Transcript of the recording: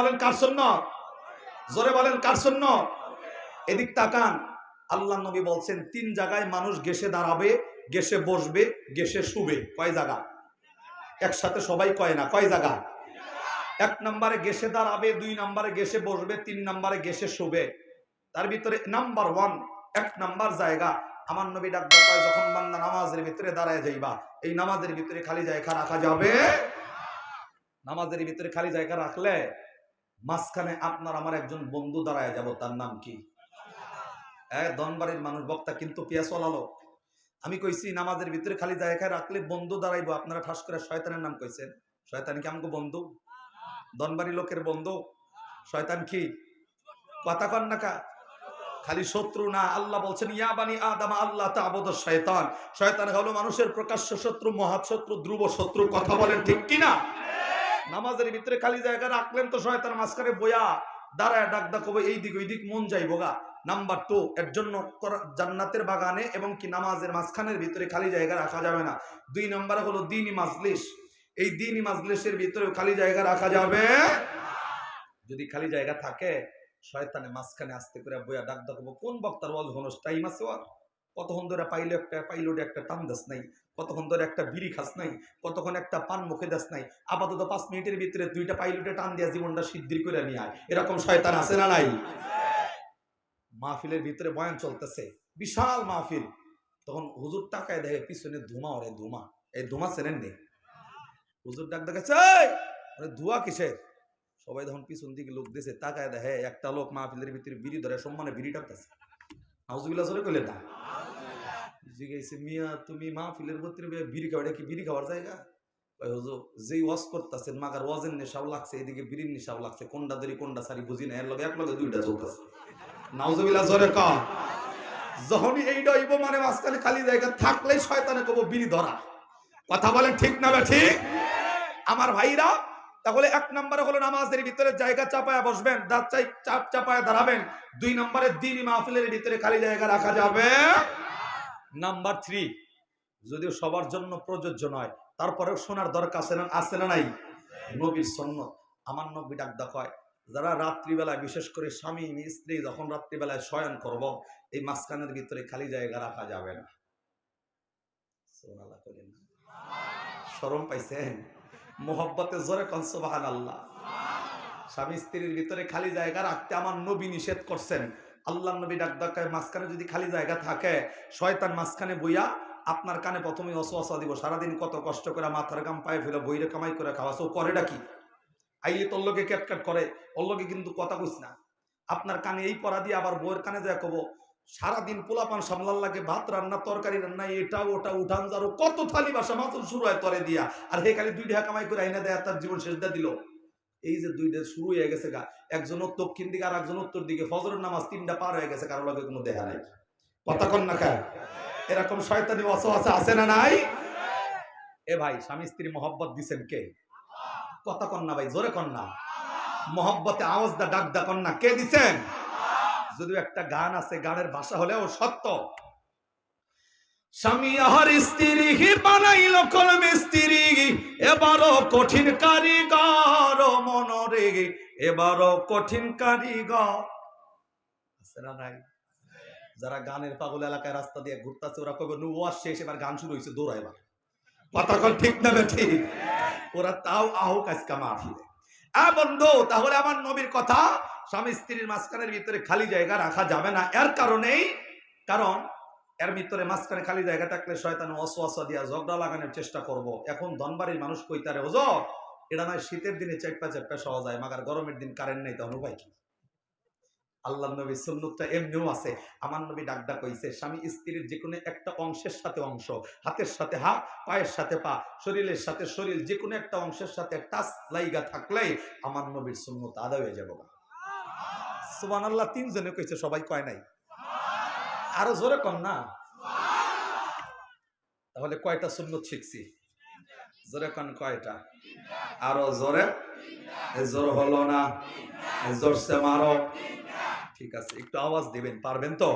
বলেন, কার শূন্য জোরে বলেন, কার শূন্য এদিক তাকান। আল্লাহ নবী বলছেন, তিন জায়গায় মানুষ গেসে দাঁড়াবে গেসে বসবে গেসে শুবে। কয় জায়গা? একসাথে সবাই কয় না, কয় জায়গা? এক নম্বরে গেসে দাঁড়াবে, দুই নম্বরে গেসে বসবে, তিন নম্বরে গেসে শুবে। তার ভিতরে নাম্বার ওয়ান, এক নাম্বার জায়গা। আমার নবী ডাক্তার যখন বান্দা নামাজের ভিতরে দাঁড়ায় যাইবা, এই নামাজের ভিতরে খালি জায়গা রাখা যাবে? নামাজের ভিতরে খালি জায়গা রাখলে মাঝখানে আপনার আমার একজন বন্ধু দাঁড়ায় যাব, তার নাম কি? দনবাড়ির মানুষ, বক্তা কিন্তু পিয়া চলালো আমি কইছি, নামাজের ভিতরে খালি জায়গায় রাখলে বন্ধু দাঁড়াইবো, আপনারা ঠাস করে শয়তানের নাম কইছেন। শয়তান কি আমাকে বন্ধু? দনবাড়ি লোকের বন্ধু? শয়তান কি? কথা কন না কা? খালি শত্রু না, আল্লাহ বলছেন, ইয়া বানি আদম, আল্লাহ শয়তান। শয়তান হলো মানুষের প্রকাশ্য শত্রু মহৎ শত্রু ধ্রুব শত্রু, কথা বলেন ঠিক কি না নামাজের ভিতরে খালি জায়গা রাখলেন তো শয়তান মাঝখানে বয়া দাঁড়ায় ডাক ডাক হবে এই দিক ওই দিক মন যাইব গা নাম্বার টু এর জন্য জান্নাতের বাগানে এবং কি নামাজের মাঝখানের ভিতরে খালি জায়গা রাখা যাবে না। দুই নম্বরে হলো দিনই মাজলিস। এই দিনই মাজলিসের ভিতরে খালি জায়গা রাখা যাবে যদি খালি জায়গা থাকে শয়তানে মাঝখানে আসতে করে বইয়া ডাক ডাক হব, কোন বক্তার ওয়াজ হনস? টাইম আছে ওর কতক্ষণ ধরে পাইলে একটা পাইলোটে একটা টান দাস নাই, কতক্ষণ ধরে একটা বিড়ি খাস নাই, কতক্ষণ একটা পান মুখে দাস নাই, আপাতত পাঁচ মিনিটের ভিতরে দুইটা পাইলটে টান দিয়া জীবনটা সিদ্ধির করে নিয়ে আয়। এরকম শয়তান আছে না নাই? মাহফিলের ভিতরে বয়ান চলতেছে, বিশাল মাহফিল। তখন হুজুর টাকায় দেখে পিছনে ধুমা, ওরে ধুমা। এই ধুমা চেনেন নে? হুজুর ডাক দেখেছে আরে ধোয়া কিসের? সবাই তখন পিছন দিকে লোক দিয়েছে তাকায় দেখে একটা লোক মাহফিলের ভিতরে বিড়ি ধরে, সম্মানে বিড়ি টানতেছে। কইলে না? জিজ্ঞেস মিয়া তুমি মাহফিলের বিড়ি খাওয়া এটা কি বিড়ি খাওয়ার জায়গা? হুজুর যেই ওয়াজ করতেছেন মাগার ওয়াজের নেশাও লাগছে এদিকে বিড়ির নেশাও লাগছে কোনটা ধরি কোনটা সারি বুঝি না এর লগে এক লগে দুইটা চলতেছে। নাউজুবিল্লাহ জোরে ক যখনই এইটা হইব মানে মাঝখানে খালি জায়গা থাকলেই শয়তানে কব বিড়ি ধরা। কথা বলেন ঠিক না ঠিক? আমার ভাইরা তাহলে এক নম্বরে হলো নামাজের ভিতরে জায়গা চাপায়া বসবেন, দাঁত চাই চাপ চাপায়া দাঁড়াবেন। দুই নম্বরে দিনই মাহফিলের ভিতরে খালি জায়গা রাখা যাবে। নাম্বার থ্রি, যদিও সবার জন্য প্রযোজ্য নয়, তারপরেও শোনার দরকার আছে না আছে না নাই? নবীর সন্ন্যত। আমার নবী ডাক হয় যারা রাত্রিবেলায়, বিশেষ করে স্বামী স্ত্রী, যখন রাত্রিবেলায় শয়ন করব, এই মাঝখানের ভিতরে খালি জায়গা রাখা যাবে না। শরম পাইছেন? মোহব্বতে জোরে কনসবাহান আল্লাহ স্বামী স্ত্রীর ভিতরে খালি জায়গা রাখতে আমার নবী নিষেধ করছেন। আল্লাহ নবী ডাক ডাকায় মাঝখানে যদি খালি জায়গা থাকে, শয়তান মাঝখানে বইয়া আপনার কানে প্রথমে অসোয়াশা দিব। সারাদিন কত কষ্ট করে মাথার গাম পায়ে ফেলে বইরে কামাই করে খাওয়া। সো করেটা কি? আইলে তোর লোকে ক্যাটকাট করে। ওর লোকে কিন্তু কথা কইস না। আপনার কানে এই পড়া দিয়ে আবার বইয়ের কানে যায় কব। সারাদিন পোলাপান সামলার লাগে, ভাত রান্না, তরকারি রান্না, এটা, ওটা, উঠান যারো কত থালি বাসা মাত্র শুরু হয় তরে দিয়া। আর হে খালি দুই ঢাকা কামাই করে আইনা দেয়, তার জীবন শেষ দিয়ে দিল। এই যে দুইটা শুরু হয়ে গেছে গা একজন দক্ষিণ দিকে আর একজন উত্তর দিকে, ফজরের নামাজ তিনটা পার হয়ে গেছে, কারও লগে কোনো দেখা নাই। কন না খায় এরকম শয়তানি অসহাসা আছে না নাই? এ ভাই, স্বামী স্ত্রী মহব্বত দিছেন কে? কথা কন না ভাই, জোরে কন না। মহব্বতে আওয়াজ দা, ডাক দা কন না। কে দিছেন? যদিও একটা গান আছে, গানের ভাষা হলেও সত্য। স্বামী আহার স্ত্রী বানাইল কলম স্ত্রী, এবারও কঠিন কারিগর মনরে, এবারও কঠিন কারিগর। নাই? যারা গানের পাগল এলাকায় রাস্তা দিয়ে ঘুরতেছে, ওরা কবে নু শেষ এবার গান শুরু হয়েছে দৌড়া এবার। কথা ঠিক না ঠিক? ওরা তাও আহ আজকা মাহফিলে। আ বন্ধু, তাহলে আমার নবীর কথা স্বামী স্ত্রীর মাঝখানের ভিতরে খালি জায়গা রাখা যাবে না। এর কারণেই, কারণ এর ভিতরে মাঝখানে খালি জায়গা থাকলে শয়তান অসওয়াসা দিয়া ঝগড়া লাগানোর চেষ্টা করব। এখন ধনবাড়ির মানুষ কইতারে ওজো এটা নয় শীতের দিনে চেপা চেপা সহজ যায়, মাগার গরমের দিন কারেন্ট নেই তখন উপায় কি? আল্লাহ নবী সুন্নতটা এমনিও আছে। আমার নবী ডাক ডাক কইছে, স্বামী স্ত্রীর যে কোনো একটা অংশের সাথে অংশ, হাতের সাথে হাত, পায়ের সাথে পা, শরীরের সাথে শরীর যে কোনো একটা অংশের সাথে টাচ লাইগা থাকলেই আমার নবীর সুন্নত আদায় হয়ে যাব সুবান আল্লাহ তিনজনে কইছে সবাই কয় নাই। আরও জোরে কম না? তাহলে কয়টা সুন্নত শিখছি? জোরে কন কয়টা? আরও জোরে? জোর হলো না? জোরসে মারো? ঠিক আছে একটু আওয়াজ দিবেন পারবেন তো?